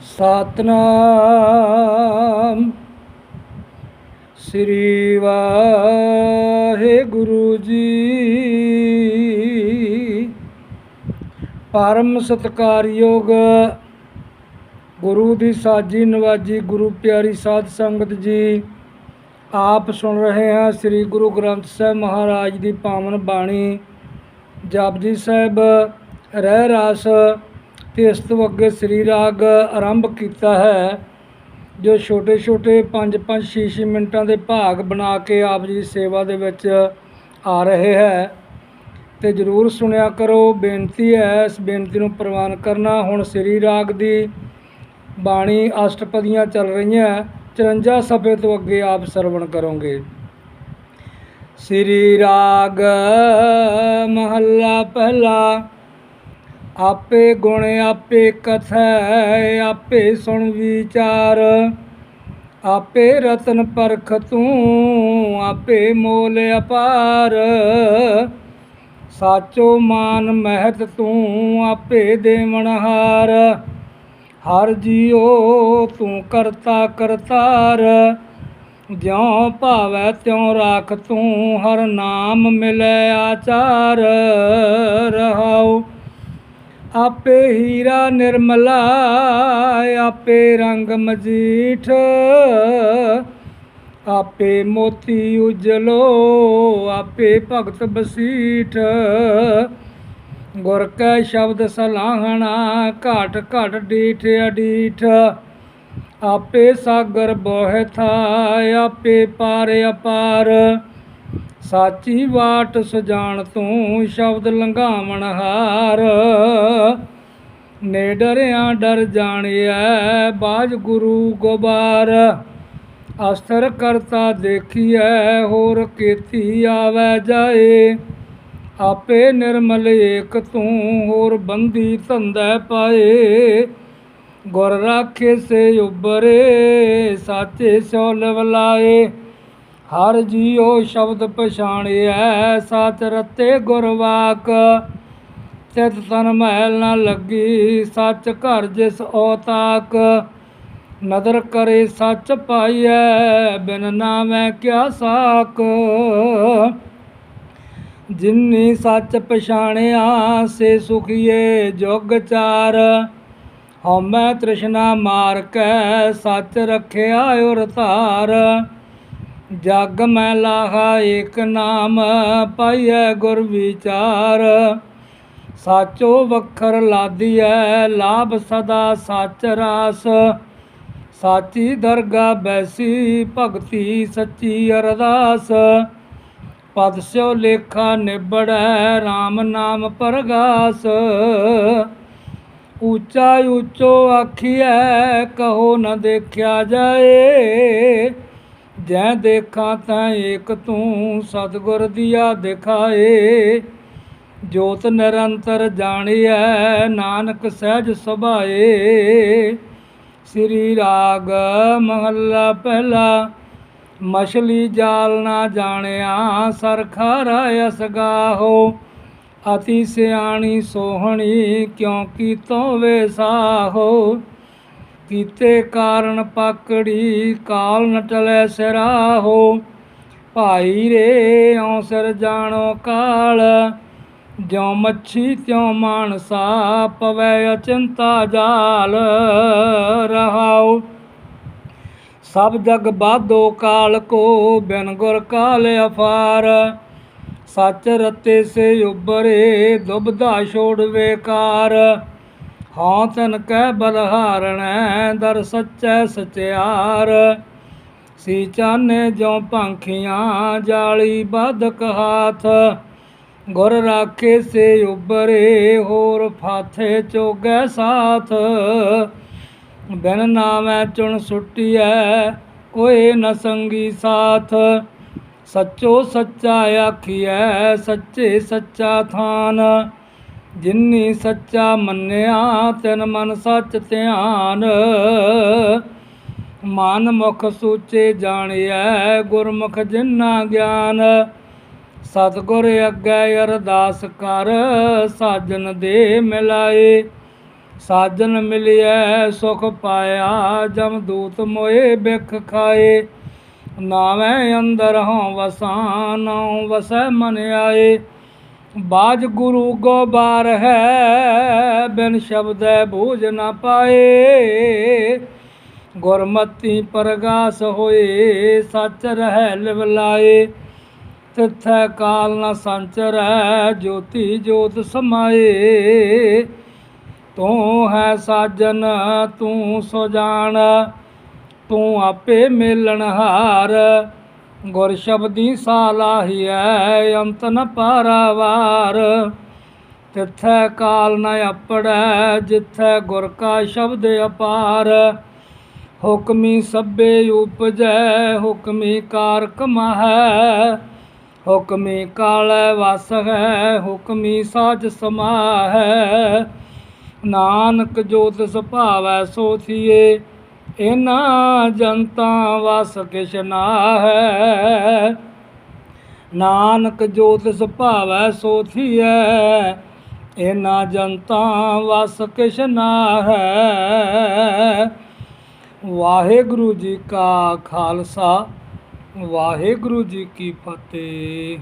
ਸਤਨਾਮ। ਸ੍ਰੀ ਵਾਹਿਗੁਰੂ ਜੀ। ਪਰਮ ਸਤਕਾਰਯੋਗ ਗੁਰੂ ਦੀ ਸਾਜੀ ਨਵਾਜੀ ਗੁਰੂ ਪਿਆਰੀ ਸਾਧ ਸੰਗਤ ਜੀ, ਆਪ ਸੁਣ ਰਹੇ ਹਾਂ ਸ੍ਰੀ ਗੁਰੂ ਗ੍ਰੰਥ ਸਾਹਿਬ ਮਹਾਰਾਜ ਦੀ ਪਾਵਨ ਬਾਣੀ। ਜਪਜੀ ਸਾਹਿਬ ਰਹਿ ਰਾਸ ਅਤੇ ਇਸ ਤੋਂ ਅੱਗੇ ਸ੍ਰੀ ਰਾਗ ਆਰੰਭ ਕੀਤਾ ਹੈ, ਜੋ ਛੋਟੇ ਛੋਟੇ 5 5 6 6 ਮਿੰਟਾਂ ਦੇ ਭਾਗ ਬਣਾ ਕੇ ਆਪ ਜੀ ਦੀ ਸੇਵਾ ਦੇ ਵਿੱਚ ਆ ਰਹੇ ਹੈ। ਅਤੇ ਜਰੂਰ ਸੁਣਿਆ ਕਰੋ, ਬੇਨਤੀ ਹੈ ਇਸ ਬੇਨਤੀ ਨੂੰ ਪ੍ਰਵਾਨ ਕਰਨਾ। ਹੁਣ ਸ੍ਰੀ ਰਾਗ ਦੀ ਬਾਣੀ ਅਸ਼ਟਪਦੀਆਂ ਚੱਲ ਰਹੀਆਂ 54 ਸਫੇ ਤੋਂ ਅੱਗੇ ਆਪ ਸਰਵਣ ਕਰੋਗੇ। ਸ੍ਰੀ ਰਾਗ ਮਹੱਲਾ ਪਹਿਲਾ ਆਪੇ ਗੁਣ ਆਪੇ ਕਥੈ, ਆਪੇ ਸੁਣ ਵਿਚਾਰ। ਆਪੇ ਰਤਨ ਪਰਖ ਤੂੰ, ਆਪੇ ਮੋਲ ਅਪਾਰ। ਸਾਚੋ ਮਾਨ ਮਹਿਤ ਤੂੰ, ਆਪੇ ਦੇਵਨਹਾਰ ਹਰ। ਜੀਓ ਤੂੰ ਕਰਤਾ ਕਰਤਾਰ। ਜਿਉ ਭਾਵੈ ਤਿਉ ਰਾਖ ਤੂੰ, ਹਰ ਨਾਮ ਮਿਲੈ ਆਚਾਰ। ਰਹਾਉ ਆਪੇ ਹੀਰਾ ਨਿਰਮਲਾ, ਆਪੇ ਰੰਗ ਮਜੀਠ। ਆਪੇ ਮੋਤੀ ਉਜਲੋ, ਆਪੇ ਭਗਤ ਬਸੀਠ। ਗੁਰ ਕੈ ਸ਼ਬਦ ਸਲਾਹਣਾ, ਘਾਟ ਘਾਟ ਡੀਠ ਅਡੀਠ। ਆਪੇ ਸਾਗਰ ਬੋਹਿ ਥਾ ਆਪੇ ਪਾਰ ਅਪਾਰ। ਸਾਚੀ ਬਾਟ ਸਜਾਣ ਤੂੰ ਸ਼ਬਦ ਲੰਘਾਵਣ ਹਾਰ। ਨੇ ਡਰਿਆ ਡਰ ਜਾਣਿਐ ਬਾਜ ਗੁਰੂ ਗੋਬਾਰ। ਅਸਤਰ ਕਰਤਾ ਦੇਖੀਐ ਹੋਰ ਕੀਤੀ ਆਵੈ ਜਾਏ। ਆਪੇ ਨਿਰਮਲ ਏਕ ਤੂੰ ਹੋਰ ਬੰਦੀ ਧੰਦਾ ਪਾਏ। ਗੁਰ ਰਾਖੇ ਸੇ ਉਬਰੇ, ਸਾਚੇ ਸੋ ਲਵਲਾਏ ਹਰ ਜੀਉ ਸ਼ਬਦ ਪਛਾਣਿਐ, ਸਚ ਰਤੇ ਗੁਰਵਾਕ। ਤਿਤ ਤਨ ਮਹਿਲ ਨਾ ਲੱਗੀ, ਸੱਚ ਘਰ ਜਿਸ ਔਤਾਕ। ਨਦਰ ਕਰੇ ਸੱਚ ਪਾਈਐ, ਬਿਨ ਨਾਮੈ ਕਿਆ ਸਾਕ। ਜਿਨਨੀ ਸੱਚ ਪਛਾਣਿਆ, ਸੇ ਸੁਖੀਏ ਜੁਗ ਚਾਰ। ਹਉਮੈ ਤ੍ਰਿਸ਼ਨਾ ਮਾਰ ਕੈ ਸੱਚ ਰਖਿਆ ਔਰ ਧਾਰ। ਜਗ ਮੈਂ ਲਾਹਾ ਏਕ ਨਾਮ, ਪਾਈਐ ਗੁਰ ਵਿਚਾਰ। ਸਾਚੋ ਵਖਰ ਲਾਦੀਐ, ਲਾਭ ਸਦਾ ਸੱਚ ਰਾਸ। ਸਾਚੀ ਦਰਗਾ ਬੈਸੀ, ਭਗਤੀ ਸੱਚੀ ਅਰਦਾਸ। ਪਦ ਸਿਓ ਲੇਖਾ ਨਿਬੜੈ RAM ਨਾਮ ਪਰਗਾਸ। ਉੱਚਾ ਉੱਚੋ ਆਖੀਐ, ਕਹੋ ਨ ਦੇਖਿਆ ਜਾਏ। ਜੈ ਦੇਖਾਂ ਤਾਂ ਏਕ ਤੂੰ, ਸਤਗੁਰ ਦੀਆ ਦਿਖਾਏ। ਜੋਤ ਨਿਰੰਤਰ ਜਾਣੀਐ, ਨਾਨਕ ਸਹਿਜ ਸੁਭਾਏ। ਸ੍ਰੀ ਰਾਗ ਮਹੱਲਾ ਪਹਿਲਾ, ਮਛਲੀ ਜਾਲ ਨਾ ਜਾਣਿਆ ਸਰਖਾਰਾ ਅਸਗਾਹੋ ਅਤੀ ਸਿਆਣੀ ਸੋਹਣੀ ਕਿਉ ਕੀਤੋ ਵੇ ਸਾਹੋ। ਕੀਤੇ ਕਾਰਨ ਪਾਕੜੀ ਕਾਲ ਨ ਟਲੈ ਸਿਰਾਹੋ। ਭਾਈ ਰੇ ਔਸਰ ਜਾਣੋ ਕਾਲ। ਜਿਉ ਮੱਛੀ ਤਿਉ ਮਾਨਸਾ ਪਵੈ ਅਚਿੰਤਾ ਜਾਲ ਰਹਾਉ। ਸਭ ਜਗ ਬਾਧੋ ਕਾਲ ਕੋ ਬਿਨ ਗੁਰ ਕਾਲ ਅਫਾਰ। ਸੱਚ ਰਤੇ ਸੇ ਉਬਰੇ ਦੁਬਧਾ ਛੋੜ ਵੇਕਾਰ ਹਾਂ ਤਨ ਕਹਿ ਬਲਹਾਰਣੈ, ਦਰ ਸੱਚੈ ਸਚਿਆਰ। ਸੀ ਚਾਨੇ ਜੋ ਪੰਖੀਆਂ ਜਾਲੀ ਬਦਕ ਹਾਥ। ਗੁਰ ਰਾਖੇ ਸੇ ਉਬਰੇ, ਹੋਰ ਫਾਥੇ ਚੋਗੈ ਸਾਥ। ਬਿਨ ਨਾਮੈ ਚੁਣ ਸੁਟਿਐ, ਕੋਈ ਨ ਸੰਗੀ ਸਾਥ। ਸੱਚੋ ਸੱਚਾ ਆਖੀਐ, ਸੱਚੇ ਸੱਚਾ ਥਾਨ। ਜਿਨਨੀ ਸੱਚਾ ਮੰਨਿਆ, ਤਿਨ ਮਨ ਸੱਚ ਧਿਆਨ। ਮਨ ਮੁਖ ਸੂਚੇ ਜਾਣਿਐ, ਗੁਰਮੁਖ ਜਿਨਾ ਗਿਆਨ। ਸਤਿਗੁਰ ਅੱਗੇ ਅਰਦਾਸ ਕਰ, ਸਾਜਨ ਦੇ ਮਿਲਾਏ। ਸਾਜਨ ਮਿਲਿਐ, ਸੁਖ ਪਾਇਆ, ਜਮ ਦੂਤ ਮੋਏ ਬਿਖ ਖਾਏ। ਨਾਵੇਂ ਅੰਦਰ ਹਉ ਵਸਾਂ, ਨਾਉ ਵਸੈ ਮਨ ਆਏ। ਬਾਜ ਗੁਰੂ ਗੋਬਾਰ ਹੈ, ਬਿਨ ਸ਼ਬਦੈ ਬੂਝ ਨਾ ਪਾਏ। ਗੁਰਮਤੀ ਪ੍ਰਗਾਸ ਹੋਏ, ਸੱਚ ਰਹਿ ਲਿਵ ਲਾਏ। ਤਿਥੈ ਕਾਲ ਨ ਸੰਚਰੈ ਜੋਤੀ ਜੋਤ ਸਮਾਏ। ਤੂੰ ਹੈ ਸਾਜਨ, ਤੂੰ ਸੋ ਜਾਣ, ਤੂੰ ਆਪੇ ਮੇਲਣਹਾਰ। ਗੁਰ ਸ਼ਬਦੀ ਸਾਲਾਹੀਐ ਅੰਤ ਨ ਪਾਰਾਵਾਰ। ਤਿਥੈ ਕਾਲ ਨ ਅਪੜੈ ਜਿਥੈ ਗੁਰ ਕਾ ਸ਼ਬਦ ਅਪਾਰ। ਹੁਕਮੀ ਸਭੇ ਉਪਜੈ, ਹੁਕਮੀ ਕਾਰ ਕਮਾਹੈ ਹੁਕਮੀ ਕਾਲੈ ਵਸ ਹੈ ਹੁਕਮੀ ਸਾਜ ਸਮਾਹੈ। ਨਾਨਕ ਜੋਤ ਸੁਭਾਵੈ ਭਾਵੈ ਸੋ ਥੀਏ। ਇਨਾ ਜਨਤਾ ਵਸ ਕਿਛ ਹੈ ਨਾਨਕ ਜੋ ਤਿਸ ਭਾਵੈ, ਸੋ ਥੀਐ। ਇਨਾ ਜਨਤਾ ਵਸ ਕਿਛ ਹੈ ਵਾਹਿਗੁਰੂ ਜੀ ਕਾ ਖਾਲਸਾ, ਵਾਹਿਗੁਰੂ ਜੀ ਕੀ ਫਤਿਹ।